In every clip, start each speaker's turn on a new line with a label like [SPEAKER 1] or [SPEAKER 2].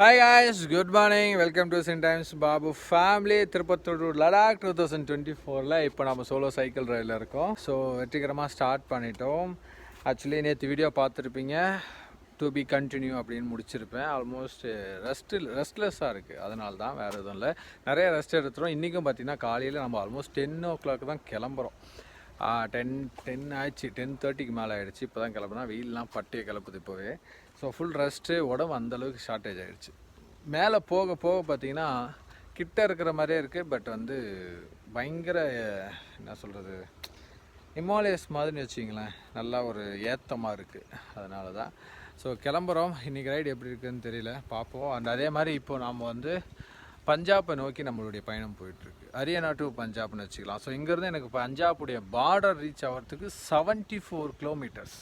[SPEAKER 1] Hi guys good morning welcome to sin times Babu family Tirupattur Ladakh two thousand twenty ஃபோரில் இப்போ நம்ம solo cycle ரைடில் இருக்கோம். So வெற்றிகரமாக start பண்ணிட்டோம். Actually நேற்று வீடியோ பார்த்துருப்பீங்க. டு பி கண்டினியூ அப்படின்னு முடிச்சிருப்பேன். ஆல்மோஸ்ட் ரெஸ்ட்டு ரெஸ்ட்லெஸ்ஸாக இருக்குது அதனால தான் வேறு எதுவும் இல்லை. நிறைய ரெஸ்ட் எடுத்துகிறோம் இன்றைக்கும் பார்த்தீங்கன்னா காலையில் நம்ம ஆல்மோஸ்ட் டென் ஓ கிளாக் தான் கிளம்புறோம். டென் டென் ஆயிடுச்சு. டென் தேர்ட்டிக்கு மேலே ஆயிடுச்சு. இப்போ தான் கிளம்புனா வெயிலெலாம் பட்டியை கிளப்புது இப்போவே. ஸோ ஃபுல் ரெஸ்ட்டு உடம்பு அந்தளவுக்கு ஷார்ட்டேஜ் ஆகிடுச்சு மேலே போக போக பார்த்தீங்கன்னா கிட்ட இருக்கிற மாதிரியே இருக்குது பட் வந்து பயங்கர என்ன சொல்கிறது இமாலயஸ் மாதிரின்னு வச்சிங்களேன் நல்லா ஒரு ஏத்தமாக இருக்குது அதனால தான். ஸோ கிளம்புறோம். இன்றைக்கி ரைடு எப்படி இருக்குதுன்னு தெரியல. பார்ப்போம். அண்ட் அதே மாதிரி இப்போ நாம் வந்து பஞ்சாப்பை நோக்கி நம்மளுடைய பயணம் போயிட்டுருக்கு. ஹரியானா டு பஞ்சாப்னு வச்சுக்கலாம். ஸோ இங்கேருந்து எனக்கு பஞ்சாபுடைய பார்டர் ரீச் ஆகிறதுக்கு செவன்ட்டி ஃபோர் கிலோமீட்டர்ஸ்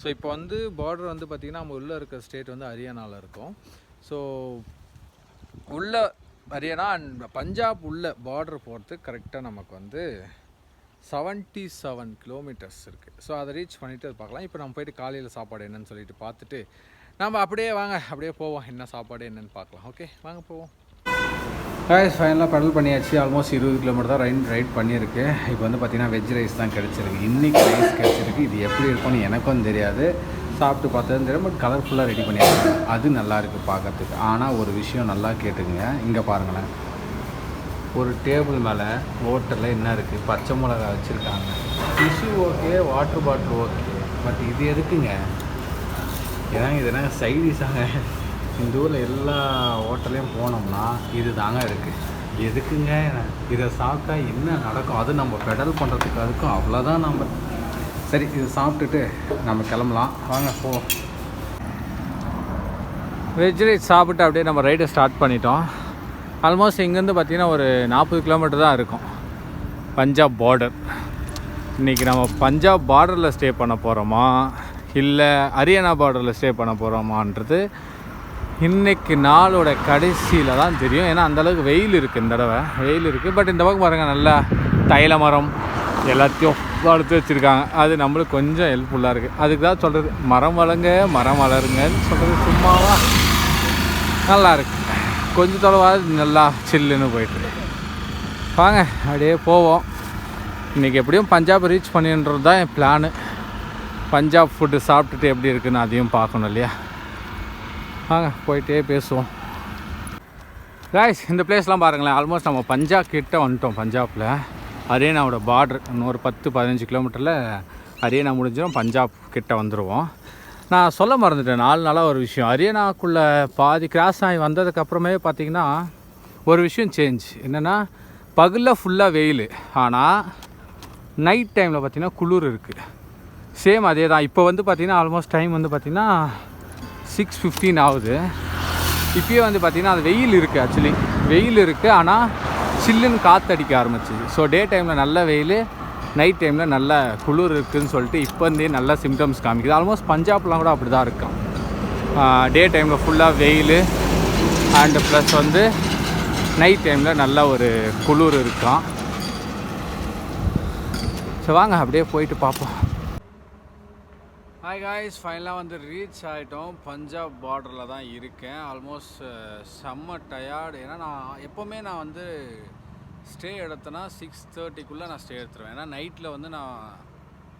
[SPEAKER 1] ஸோ இப்போ வந்து பார்டர் வந்து பார்த்திங்கன்னா நம்ம உள்ளே இருக்கிற ஸ்டேட் வந்து ஹரியானாவில் இருக்கும். ஸோ உள்ள ஹரியானா அண்ட் பஞ்சாப் உள்ள பார்டர் போகிறதுக்கு கரெக்டாக நமக்கு வந்து செவன்ட்டி செவன் கிலோமீட்டர்ஸ் இருக்குது ஸோ அதை ரீச் பண்ணிவிட்டு பார்க்கலாம். இப்போ நம்ம போயிட்டு காலையில் சாப்பாடு என்னன்னு சொல்லிட்டு பார்த்துட்டு நம்ம அப்படியே வாங்க அப்படியே போவோம். என்ன சாப்பாடு என்னன்னு பார்க்கலாம். ஓகே வாங்க போவோம். காய்ஸ் ஃபைனலாக பெடல் பண்ணியாச்சு. ஆல்மோஸ்ட் இருபது கிலோமீட்டர் தான் ரைட் ரைட் பண்ணியிருக்கு. இப்போ வந்து பார்த்தீங்கன்னா வெஜ் ரைஸ் தான் கிடச்சிருக்கு. இன்றைக்கி ரைஸ் கிடச்சிருக்கு. இது எப்படி இருக்கும்னு எனக்கும் தெரியாது. சாப்பிட்டு பார்த்ததும் தெரியும் பட் கலர்ஃபுல்லாக ரெடி பண்ணியிருக்காங்க அது நல்லாயிருக்கு பார்க்கறதுக்கு. ஆனால் ஒரு விஷயம் நல்லா கேட்டுக்குங்க. இங்கே பாருங்களேன். ஒரு டேபிள் மேலே ஹோட்டலில் என்ன இருக்குது பச்சை மிளகா வச்சுருக்காங்க. Tissue okay water bottle okay but இது எதுக்குங்க? ஏன்னா இது என்ன சைடிஷாங்க இந்த ஊரில் எல்லா ஹோட்டல்லையும் போனோம்னா இது தாங்க இருக்குது எதுக்குங்க? இதை சாப்பிட்டா என்ன நடக்கும்? அது நம்ம பெடல் பண்ணுறதுக்கு அதுக்கும் அவ்வளோதான் நம்ம. சரி இது சாப்பிட்டுட்டு நம்ம கிளம்பலாம். வாங்க போ. வெஜ் ரைஸ் சாப்பிட்டு அப்படியே நம்ம ரைடை ஸ்டார்ட் பண்ணிட்டோம். ஆல்மோஸ்ட் இங்கேருந்து பார்த்திங்கன்னா ஒரு நாற்பது கிலோமீட்டர் தான் இருக்கும். பஞ்சாப் பார்டர் இன்றைக்கி நம்ம பஞ்சாப் பார்டரில் ஸ்டே பண்ண போகிறோமா இல்லை ஹரியானா பார்டரில் ஸ்டே பண்ண போகிறோமான்றது இன்றைக்கு நாளோட கடைசியில் தான் தெரியும். ஏன்னா அந்தளவுக்கு வெயில் இருக்குது இந்த தடவை. வெயில் இருக்குது பட் இந்த பக்கம் பாருங்கள் நல்லா தைல மரம் எல்லாத்தையும் வளர்த்து வச்சுருக்காங்க. அது நம்மளுக்கு கொஞ்சம் ஹெல்ப்ஃபுல்லாக இருக்குது அதுக்கு தான் சொல்கிறது மரம் வளங்க மரம் வளருங்கன்னு சொல்கிறது சும்மாவா? நல்லாயிருக்கு கொஞ்சம் தொலைவாது நல்லா சில்லுன்னு போயிட்டு வாங்க அப்படியே போவோம். இன்றைக்கி எப்படியும் பஞ்சாப் ரீச் பண்ணின்றது தான் என் பிளானு பஞ்சாப் ஃபுட்டு சாப்பிட்டுட்டு எப்படி இருக்குன்னு அதையும் பார்க்கணும் இல்லையா? வாங்க போயிட்டே பேசுவோம். காய்ஸ் இந்த பிளேஸ்லாம் பாருங்களேன். ஆல்மோஸ்ட் நம்ம பஞ்சாப் கிட்டே வந்துட்டோம் பஞ்சாப்பில் ஹரியானாவோட பார்டர் இன்னொரு பத்து பதினஞ்சு கிலோமீட்டரில் ஹரியானா முடிஞ்சிடும் பஞ்சாப் கிட்டே வந்துடுவோம் நான் சொல்ல மறந்துட்டேன் நாலு நாளாக ஒரு விஷயம். ஹரியானாக்குள்ளே பாதி கிராஸ் ஆகி வந்ததுக்கப்புறமே பார்த்தீங்கன்னா ஒரு விஷயம் சேஞ்ச் என்னென்னா பகலில் ஃபுல்லாக வெயில். ஆனால் நைட் டைமில் பார்த்திங்கன்னா குளிர் இருக்குது சேம் அதே தான் இப்போ வந்து பார்த்திங்கன்னா ஆல்மோஸ்ட் டைம் வந்து பார்த்திங்கன்னா சிக்ஸ் ஃபிஃப்டீன் ஆகுது. இப்போயே வந்து பார்த்திங்கன்னா அது வெயில் இருக்குது ஆக்சுவலி வெயில் இருக்குது ஆனால் சில்லுன்னு காற்றடிக்க ஆரம்பிச்சிது ஸோ டே டைமில் நல்ல வெயில் நைட் டைமில் நல்ல குளிர் இருக்குதுன்னு சொல்லிட்டு இப்போ இருந்தே நல்ல சிம்டம்ஸ் காமிக்குது. ஆல்மோஸ்ட் பஞ்சாப்லாம் கூட அப்படி தான் இருக்கான் டே டைமில் ஃபுல்லாக வெயில் அண்டு ப்ளஸ் வந்து நைட் டைமில் நல்ல ஒரு குளிர் இருக்கான். ஸோ வாங்க அப்படியே போயிட்டு பார்ப்போம் ஹாய் காய்ஸ் ஃபைனலாக வந்து ரீச் ஆகிட்டோம் பஞ்சாப் பார்டரில் தான் இருக்கேன். ஆல்மோஸ்ட் செம்ம டயர்டு ஏன்னா நான் எப்போவுமே நான் வந்து ஸ்டே எடுத்தேன்னா சிக்ஸ் தேர்ட்டிக்குள்ளே நான் ஸ்டே எடுத்துருவேன். ஏன்னா நைட்டில் வந்து நான்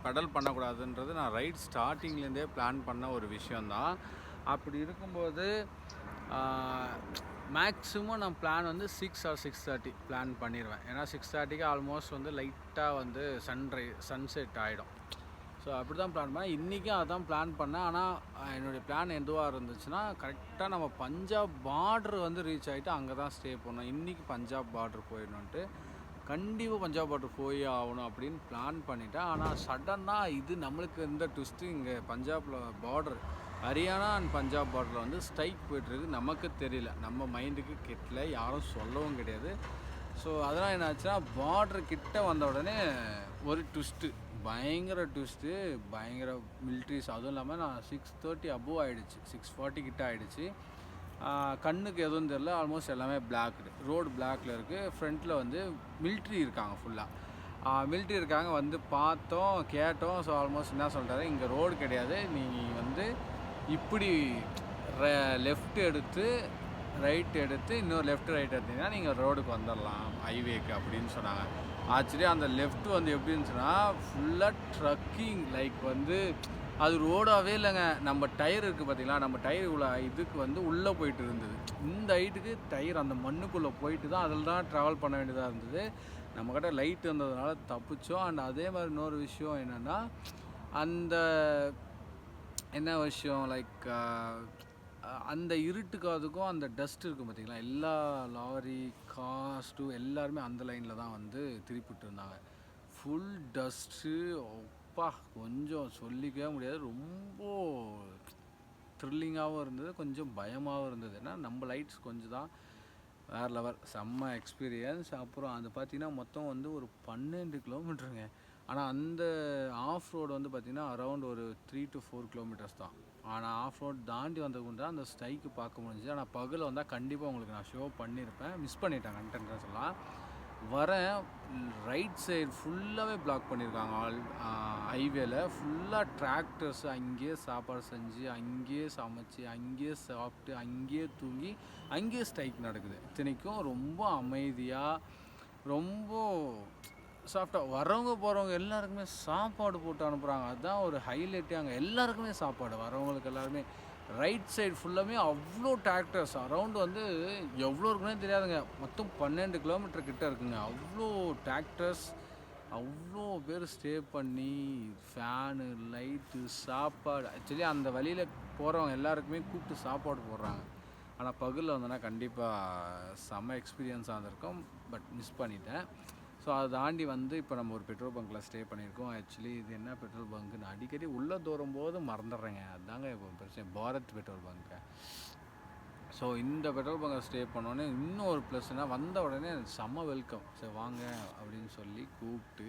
[SPEAKER 1] பெடல் பண்ணக்கூடாதுன்றது நான் ரைட் ஸ்டார்டிங்லேருந்தே பிளான் பண்ண ஒரு விஷயந்தான் அப்படி இருக்கும்போது மேக்ஸிமம் நான் பிளான் வந்து six or six thirty plan பண்ணிடுவேன் ஏன்னா சிக்ஸ் தேர்ட்டிக்கு ஆல்மோஸ்ட் வந்து லைட்டாக வந்து சன்ரை சன்செட் ஆகிடும் ஸோ அப்படி தான் பிளான் பண்ணேன். இன்றைக்கும் அதான் பிளான் பண்ணேன். ஆனால் என்னுடைய பிளான் எதுவாக இருந்துச்சுன்னா கரெக்டாக நம்ம பஞ்சாப் பார்டர் வந்து ரீச் ஆகிட்டு அங்கே தான் ஸ்டே பண்ணோம். இன்றைக்கி பஞ்சாப் பார்டர் போயிடணுன்ட்டு கண்டிப்பாக பஞ்சாப் பார்டர் போய் ஆகணும் அப்படின்னு பிளான் பண்ணிட்டேன். ஆனால் சடனாக இது நம்மளுக்கு இருந்த ட்விஸ்ட்டு இங்கே பஞ்சாபில் பார்டர் ஹரியானா அண்ட் பஞ்சாப் பார்டரில் வந்து ஸ்ட்ரைக் போயிட்டுருக்கு. நமக்கு தெரியல. நம்ம மைண்டுக்கு கெட்டல. யாரும் சொல்லவும் கிடையாது. ஸோ அதெல்லாம் என்ன ஆச்சுன்னா பார்டர் கிட்ட வந்த உடனே ஒரு ட்விஸ்ட்டு பயங்கர ட்விஸ்ட்டு பயங்கர மில்ட்ரிஸ் அதுவும் இல்லாமல் நான் சிக்ஸ் தேர்ட்டி அபோவ் ஆகிடுச்சு சிக்ஸ் ஃபார்ட்டி கிட்ட ஆகிடுச்சு கண்ணுக்கு எதுவும் தெரில ஆல்மோஸ்ட் எல்லாமே பிளாக்டு ரோடு பிளாக்ல இருக்குது ஃப்ரண்ட்டில் வந்து மில்ட்ரி இருக்காங்க ஃபுல்லாக மில்ட்ரி இருக்காங்க. வந்து பார்த்தோம் கேட்டோம். ஸோ ஆல்மோஸ்ட் என்ன சொல்கிறாரு இங்கே ரோடு கிடையாது. நீ வந்து இப்படி லெஃப்ட் எடுத்து
[SPEAKER 2] ரைட் எடுத்து இன்னொரு லெஃப்ட் ரைட் எடுத்தீங்கன்னா நீங்கள் ரோடுக்கு வந்துடலாம் ஹைவேக்கு அப்படின்னு சொன்னாங்க. ஆக்சுவலி அந்த லெஃப்ட் வந்து எப்படி இருந்துச்சுன்னா ஃபுல்லாக ட்ரக்கிங் லைக் வந்து அது ரோடாகவே இல்லைங்க. நம்ம டயர் இருக்குது பார்த்தீங்களா நம்ம டயர் உள்ள இதுக்கு வந்து உள்ளே போயிட்டு இருந்தது. இந்த ஹைட்டுக்கு டயர் அந்த மண்ணுக்குள்ளே போயிட்டு தான் அதில் தான் ட்ராவல் பண்ண வேண்டியதாக இருந்தது. நம்மக்கிட்ட லைட் வந்ததுனால தப்பிச்சோம். அண்ட் அதே மாதிரி இன்னொரு விஷயம் என்னென்னா அந்த என்ன விஷயம் லைக் அந்த இருட்டுக்கு அதுக்கும் அந்த டஸ்ட் இருக்கும் பார்த்திங்களா? எல்லா லாரி காஸ்ட்டு எல்லாருமே அந்த லைனில் தான் வந்து திருப்பிட்டு இருந்தாங்க ஃபுல் டஸ்ட்டு அப்பா கொஞ்சம் சொல்லிக்கவே முடியாது. ரொம்ப த்ரில்லிங்காகவும் இருந்தது. கொஞ்சம் பயமாகவும் இருந்தது. ஏன்னா நம்ம லைட்ஸ் கொஞ்சம் தான் வேறு லெவல் செம்ம எக்ஸ்பீரியன்ஸ் அப்புறம் அது பார்த்தீங்கன்னா மொத்தம் வந்து ஒரு பன்னெண்டு கிலோமீட்டருங்க ஆனால் அந்த ஆஃப் ரோடு வந்து பார்த்திங்கன்னா அரௌண்ட் ஒரு த்ரீ டு ஃபோர் கிலோமீட்டர்ஸ் தான். ஆனால் ஆஃப் ரோட் தாண்டி வந்ததுக்கு அந்த ஸ்ட்ரைக்கு பார்க்க முடிஞ்சு ஆனால் பகலில் வந்தால் கண்டிப்பாக உங்களுக்கு நான் ஷோ பண்ணியிருப்பேன் மிஸ் பண்ணிட்டேன் கண்டென்ட் சொல்லலாம். வரேன். ரைட் சைடு ஃபுல்லாகவே பிளாக் பண்ணியிருக்காங்க ஆல் ஹைவேல ஃபுல்லாக டிராக்டர்ஸ் அங்கேயே சாப்பாடு செஞ்சு அங்கேயே சமைச்சு அங்கேயே சாப்பிட்டு அங்கேயே தூங்கி அங்கேயே ஸ்ட்ரைக் நடக்குது. இத்தனைக்கும் ரொம்ப அமைதியாக ரொம்ப சாப்பிட்டா வரவங்க போகிறவங்க எல்லாருக்குமே சாப்பாடு போட்டு அனுப்புகிறாங்க அதுதான் ஒரு ஹைலைட்டே அங்கே. எல்லாருக்குமே சாப்பாடு. வரவங்களுக்கு எல்லாருமே ரைட் சைடு ஃபுல்லாமே அவ்வளோ டிராக்டர்ஸ் அரௌண்டு வந்து எவ்வளோ இருக்குன்னே தெரியாதுங்க. மொத்தம் பன்னெண்டு கிலோமீட்டர் கிட்ட இருக்குங்க. அவ்வளோ டிராக்டர்ஸ் அவ்வளோ பேர் ஸ்டே பண்ணி ஃபேனு லைட்டு சாப்பாடு. ஆக்சுவலி அந்த வழியில் போகிறவங்க எல்லாருக்குமே கூப்பிட்டு சாப்பாடு போடுறாங்க. ஆனால் பகலில் வந்தோன்னா கண்டிப்பாக செம்ம எக்ஸ்பீரியன்ஸாக இருந்திருக்கும். பட் மிஸ் பண்ணிட்டேன். ஸோ அதை தாண்டி வந்து இப்போ நம்ம ஒரு பெட்ரோல் பங்க்கில் ஸ்டே பண்ணியிருக்கோம். ஆக்சுவலி இது என்ன பெட்ரோல் பங்க்கு நான் அடிக்கடி உள்ளே தூரும் போது மறந்துடுறேங்க. அதுதாங்க இப்போ பிரச்சனை. பாரத் பெட்ரோல் பங்க்கு ஸோ இந்த பெட்ரோல் பங்கை ஸ்டே பண்ணோன்னே இன்னும் ஒரு ப்ளஸ்னால் வந்த உடனே செம்ம வெல்கம் சரி வாங்க அப்படின்னு சொல்லி கூப்பிட்டு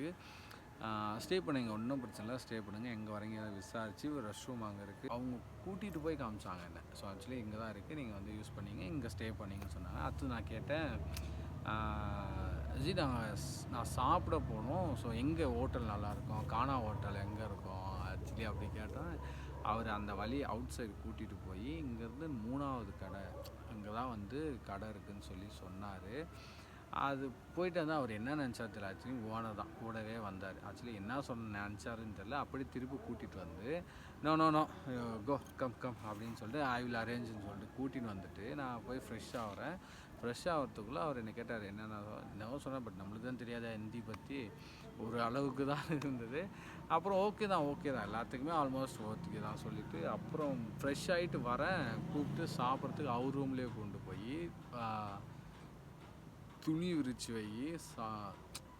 [SPEAKER 2] ஸ்டே பண்ணுங்க. ஒன்றும் பிரச்சனை இல்லை. ஸ்டே பண்ணுங்கள் எங்கே வரீங்க? விசாரித்து ஒரு ரெஸ்ட் ரூம் அங்கே இருக்குது அவங்க கூட்டிகிட்டு போய் காமிச்சாங்க என்ன. ஸோ ஆக்சுவலி இங்கே தான் இருக்குது நீங்கள் வந்து யூஸ் பண்ணீங்க. இங்கே ஸ்டே பண்ணீங்கன்னு சொன்னாங்க. அடுத்து நான் கேட்டேன். ஜி நாங்கள் நான் சாப்பிட போனோம். ஸோ எங்கே ஹோட்டல் நல்லாயிருக்கும்? கானா ஹோட்டல் எங்கே இருக்கும்? ஆக்சுவலி அப்படி கேட்டால் அவர் அந்த வழி அவுட் சைடு கூட்டிகிட்டு போய் இங்கேருந்து மூணாவது கடை அங்கே தான் வந்து கடை இருக்குதுன்னு சொல்லி சொன்னார். அது போயிட்டு வந்து அவர் என்ன நினச்சார் தெரியல. ஆக்சுவலி ஓனர் தான் கூடவே வந்தார். ஆக்சுவலி என்ன சொன்ன நினச்சாருன்னு தெரில அப்படி திருப்பி கூட்டிகிட்டு வந்து no no no go come come அப்படின்னு சொல்லிட்டு ஐ வில் அரேஞ்சுன்னு சொல்லிட்டு கூட்டின்னு வந்துட்டு நான் போய் ஃப்ரெஷ் ஆகிறேன் ஃப்ரெஷ் ஆகிறதுக்குள்ளே அவர் என்னை கேட்டார் என்னென்ன என்னவோ சொன்னேன் பட் நம்மளுக்கு தான் தெரியாத ஹிந்தி பற்றி ஒரு அளவுக்கு தான் இருந்தது. அப்புறம் ஓகே தான் ஓகே தான். எல்லாத்துக்குமே ஆல்மோஸ்ட் ஓகே தான் சொல்லிவிட்டு அப்புறம் ஃப்ரெஷ் ஆகிட்டு வரேன். கூப்பிட்டு சாப்பிட்றதுக்கு அவர் ரூம்லேயே கொண்டு போய் துணி விரித்து வை சா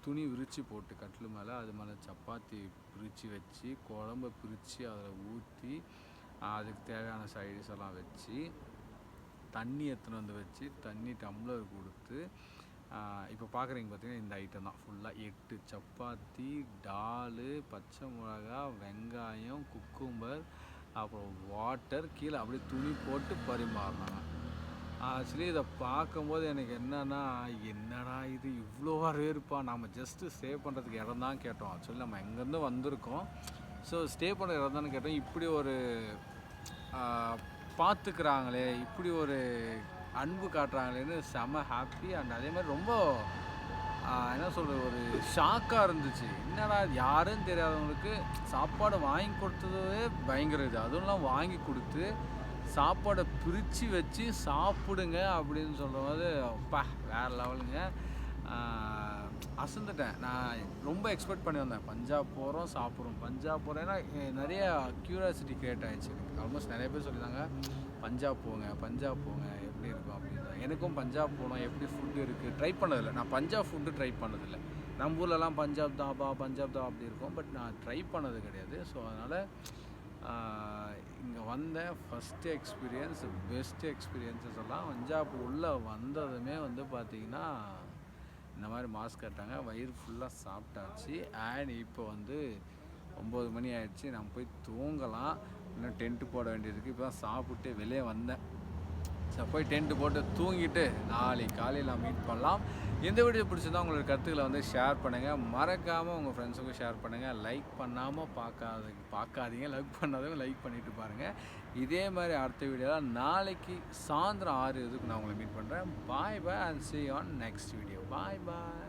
[SPEAKER 2] துணி விரித்து போட்டு கட்டில் மேலே அது மேலே சப்பாத்தி பிரித்து வச்சு குழம்ப பிரித்து அதில் ஊற்றி அதுக்கு தேவையான சைடிஸ் எல்லாம் வச்சு தண்ணி எடுத்துன்னு வந்து வச்சு தண்ணி டம்ளர் கொடுத்து இப்போ பார்க்குறீங்க பார்த்தீங்கன்னா இந்த ஐட்டம் தான். ஃபுல்லாக எட்டு சப்பாத்தி டால் பச்சை மிளகா வெங்காயம் குக்கும்பர் அப்புறம் வாட்டர் கீழே அப்படியே துணி போட்டு பரிமாறினாங்க ஆக்சுவலி இதை பார்க்கும்போது எனக்கு என்னன்னா என்னடா இது இவ்வளோ இருப்பா நம்ம ஜஸ்ட்டு ஸ்டே பண்ணுறதுக்கு இடம் தான் கேட்டோம். ஆக்சுவலி நம்ம எங்கேருந்து வந்திருக்கோம்? ஸோ ஸ்டே பண்ணுற இடம் தான் கேட்டோம். இப்படி ஒரு பார்த்துக்கிறாங்களே இப்படி ஒரு அன்பு காட்டுறாங்களேன்னு செம ஹாப்பி அண்ட் அதே மாதிரி ரொம்ப என்ன சொல்கிறது ஒரு ஷாக்காக இருந்துச்சு. என்னடா யாரும் தெரியாதவங்களுக்கு சாப்பாடு வாங்கி கொடுத்ததே பயங்கர இது. அதுவும் வாங்கி கொடுத்து சாப்பாடை பிரித்து வச்சு சாப்பிடுங்க அப்படின்னு சொல்லும்போது அப்பா வேறு லெவலுங்க அசந்துட்டேன். நான் ரொம்ப எக்ஸ்பெக்ட் பண்ணி வந்தேன் பஞ்சாப் போகிறோம் சாப்பிட்றோம். பஞ்சாப் போகிறேன்னா நிறைய க்யூரியாசிட்டி கிரியேட் ஆகிடுச்சு ஆல்மோஸ்ட் நிறைய பேர் சொல்லியிருந்தாங்க பஞ்சாப் போங்க பஞ்சாப் போங்க எப்படி இருக்கும்? அப்படின்னு எனக்கும் பஞ்சாப் போனோம் எப்படி ஃபுட்டு இருக்குது ட்ரை பண்ணதில்லை. நான் பஞ்சாப் ஃபுட்டு ட்ரை பண்ணதில்லை. நம்ம ஊர்லலாம் பஞ்சாப் தாபா பஞ்சாப் தாபா அப்படி இருக்கும். பட் நான் ட்ரை பண்ணது கிடையாது. ஸோ அதனால் இங்கே வந்த ஃபஸ்ட்டு எக்ஸ்பீரியன்ஸ் பெஸ்ட்டு எக்ஸ்பீரியன்ஸஸ் எல்லாம் பஞ்சாப் உள்ளே வந்ததுமே வந்து பார்த்திங்கன்னா இந்த மாதிரி மாஸ்க் கட்டாங்க. வயிறு ஃபுல்லாக சாப்பிட்டாச்சு. அண்ட் இப்போ வந்து ஒம்பது மணி ஆகிடுச்சு நான் போய் தூங்கலாம். இன்னும் டென்ட்டு போட வேண்டியதுக்கு இப்போ தான் சாப்பிட்டு வெளியே வந்தேன். ஸோ போய் டென்ட் போட்டு தூங்கிட்டு நாளைக்கு காலையில் நான் மீட் பண்ணலாம். இந்த வீடியோ பிடிச்சிருந்தா உங்களோட கருத்துக்களை வந்து ஷேர் பண்ணுங்கள் மறக்காமல் உங்கள் ஃப்ரெண்ட்ஸுக்கும் ஷேர் பண்ணுங்கள் லைக் பண்ணாமல் பார்க்காத பார்க்காதீங்க. லைக் பண்ணாதவங்க லைக் பண்ணிட்டு பாருங்கள் இதே மாதிரி அடுத்த வீடியோவில் நாளைக்கு சாயந்தரம் ஆறு இதுக்கு நான் உங்களை மீட் பண்ணுறேன் bye bye and see on next video bye bye